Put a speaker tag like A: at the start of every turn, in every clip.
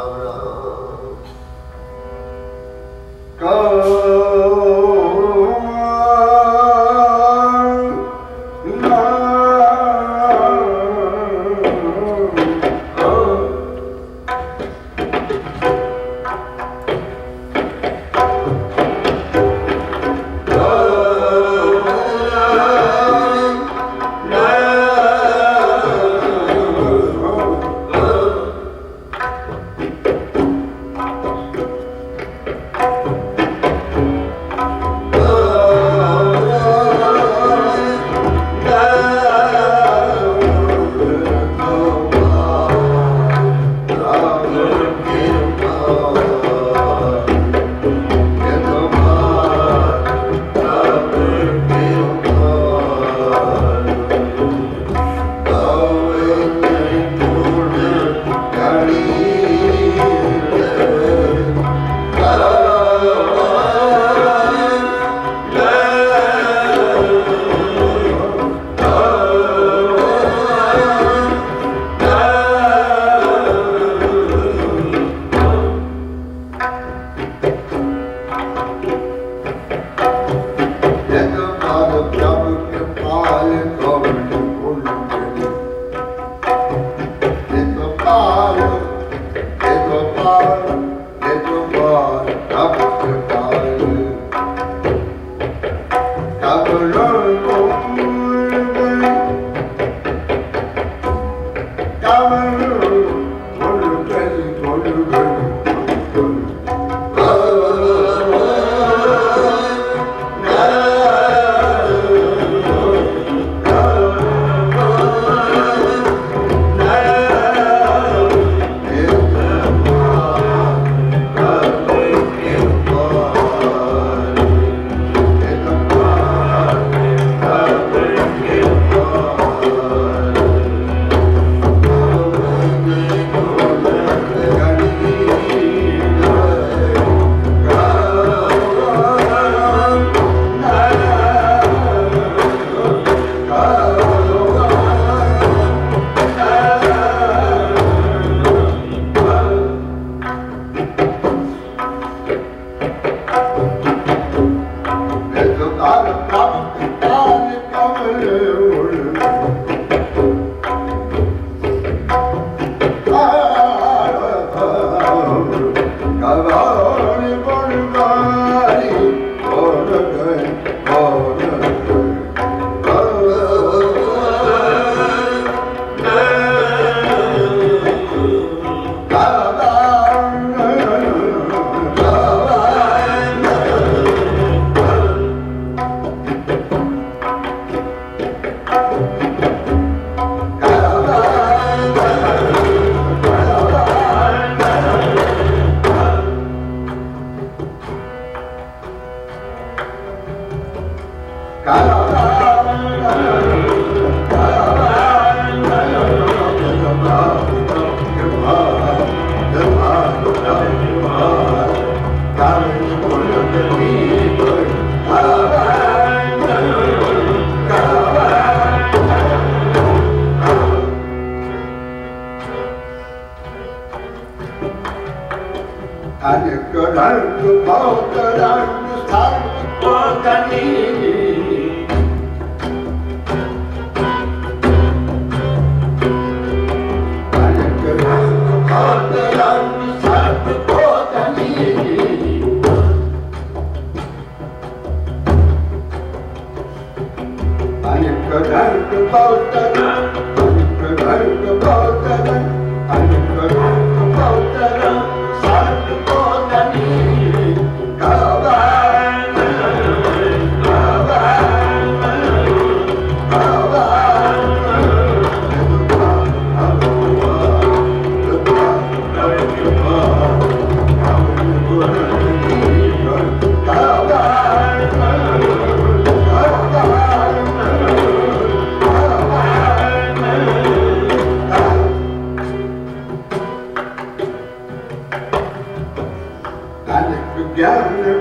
A: Amen.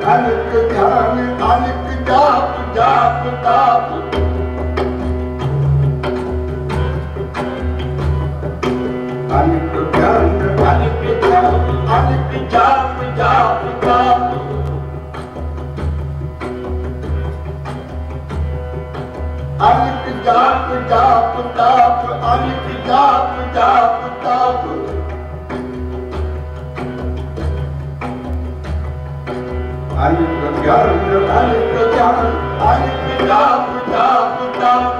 A: ਖਲਕ Khan ਖਾਲਕ ਜਾਪ ਜਾਪ, ਤਾਪ। ਖਾਲਕ ਖਾਨ ਖਾਲਕ ਜਾਪ ਖਾਲਕ ਜਾਪ ਜਾਪ, ਤਾਪ। ਅਨਿਤ ਜਾਪ ਜਾਪ, ਤਾਪ ਅਨਿਤ ਜਾਪ ਜਾਪ, ਤਾਪ। آني پرچار پرچار آني کيتاب کيتاب کيتاب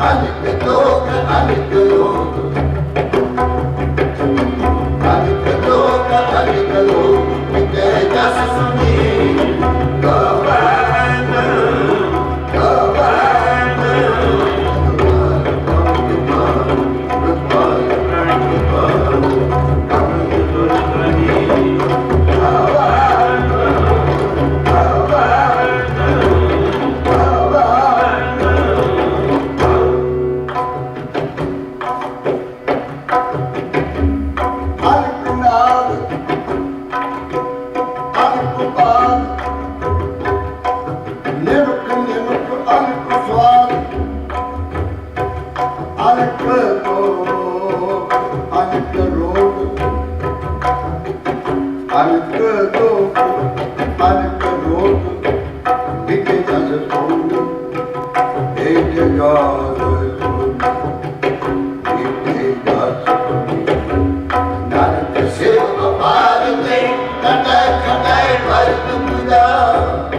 A: Alec Look, Alec Look. Jehová.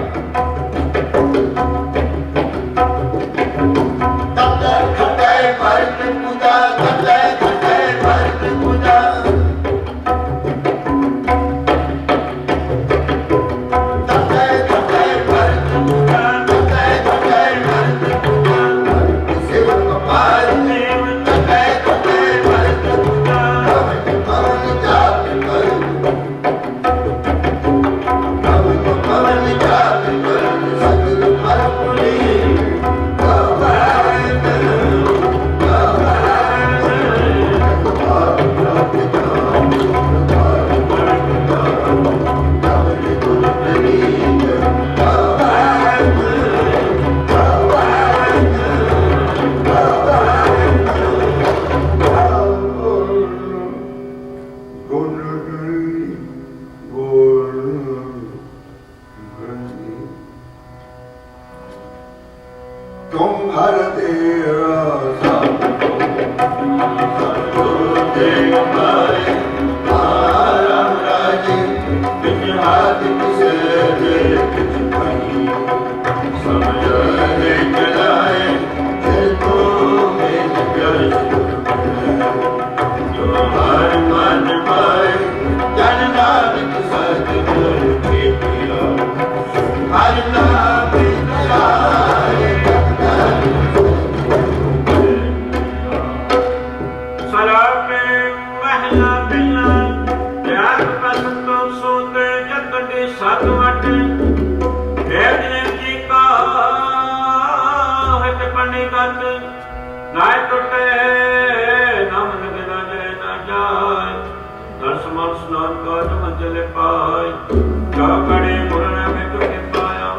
A: ਜਾ
B: ਕੜੇ ਮੁਰਨਾ ਮੈਂ ਤੁਕੇ ਪਾਇਆ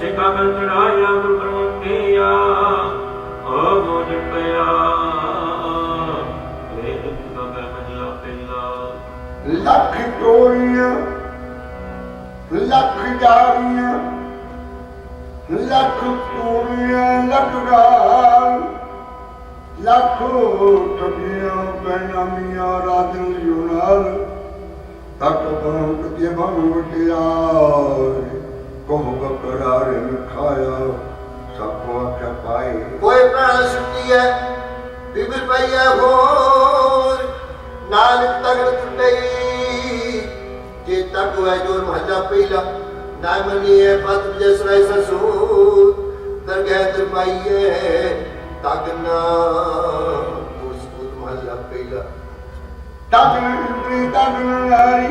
B: ਸਿਕਾ ਕਰ ਚੜਾਇਆ ਗੁਰ ਪਰਮਤੀਆ ਓ ਮੋਜ ਪਿਆ। ਵੇ ਦੁੱਖ ਦਾ ਮਹਿਲਾ ਪਹਿਲਾ।
A: ਲੱਖ ਟੋਰੀਆਂ ਲੱਖ ਜਾਰੀਆਂ, ਲੱਖ ਟੋਰੀਆਂ ਲੱਖਾਂ ਲੱਖੋ ਟੱਡੀਆਂ ਬੈਨਾਮੀਆਂ ਰਾਜਨ ਯੁਨਾਰ ਤੱਕ ਬੰਕ ਤੇ ਬੰਗ ਵਟਿਆਰ, ਕੋਹ ਬਕਰਾਰ ਖਾਇਆ ਸਭੋ ਆਖਿਆ ਪਾਏ।
C: ਕੋਈ ਪ੍ਰਾਣ ਸੁਣਦੀ ਹੈ ਬਿਬਲ ਪਈਆ ਹੋਰ, ਨਾਨਕ ਤਗੜ ਟੁੱਟਈ ਜੇ ਤੱਕ ਹੋਇਆ ਜੋ ਮਹੱਲਾ ਪਹਿਲਾ, ਨਾ ਮੰਨੀਏ ਪਤ ਜਿਸ ਰਾਇ ਸਸੂ ਦਰਗਹਿ ਦਰਮਾਈਏ ਤਗਨਾ ਉਸ ਕੁਤ ਪਹਿਲਾ।
A: ਤਗਨ ਇੰਦਰੀ ਤਗਨ ਨਾਰੀ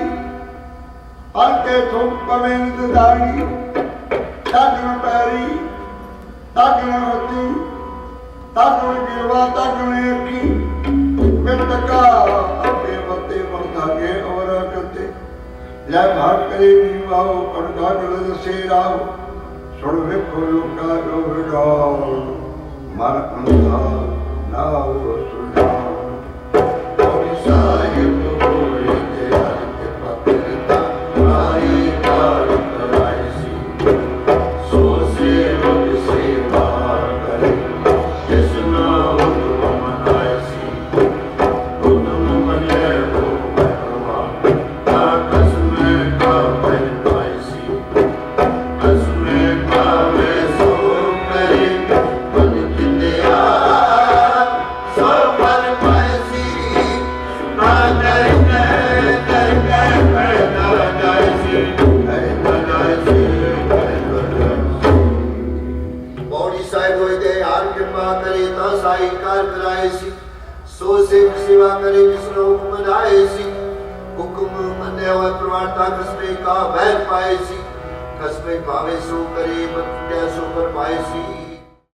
A: ਹਲਕੇ ਥੁੰਕ ਪਵੇਂਦ ਦਾੜੀ ਤਗਨ ਪੈਰੀ ਤਗਨ ਹੱਥੀ ਤਗਨ ਗਿਰਵਾ ਤਗਨ ਅੱਖੀ ਮਿੰਟਕਾ ਅੱਗੇ ਵੱਤੇ ਵਰਤਾਗੇ ਔਰ ਕਤੇ ਲੈ ਭਾਗ ਕਰੇ ਨੀ ਵਾਓ ਕੜਗਾ ਗਲ ਦਸੇ ਰਾਓ ਸੁਣ ਵੇਖੋ ਲੋਕਾ ਜੋ ਵਿਡਾਉ ਮਨ ਅੰਧਾ ਨਾਉ ਸੁਣਾਉ
C: ਕੋਈ you. ਪਾਏ ਸੀ ਕਸਮੇ ਭਾਵੇ ਸੋ ਕਰੇ ਬੰਦਿਆ ਸੋ ਕਰ ਸੀ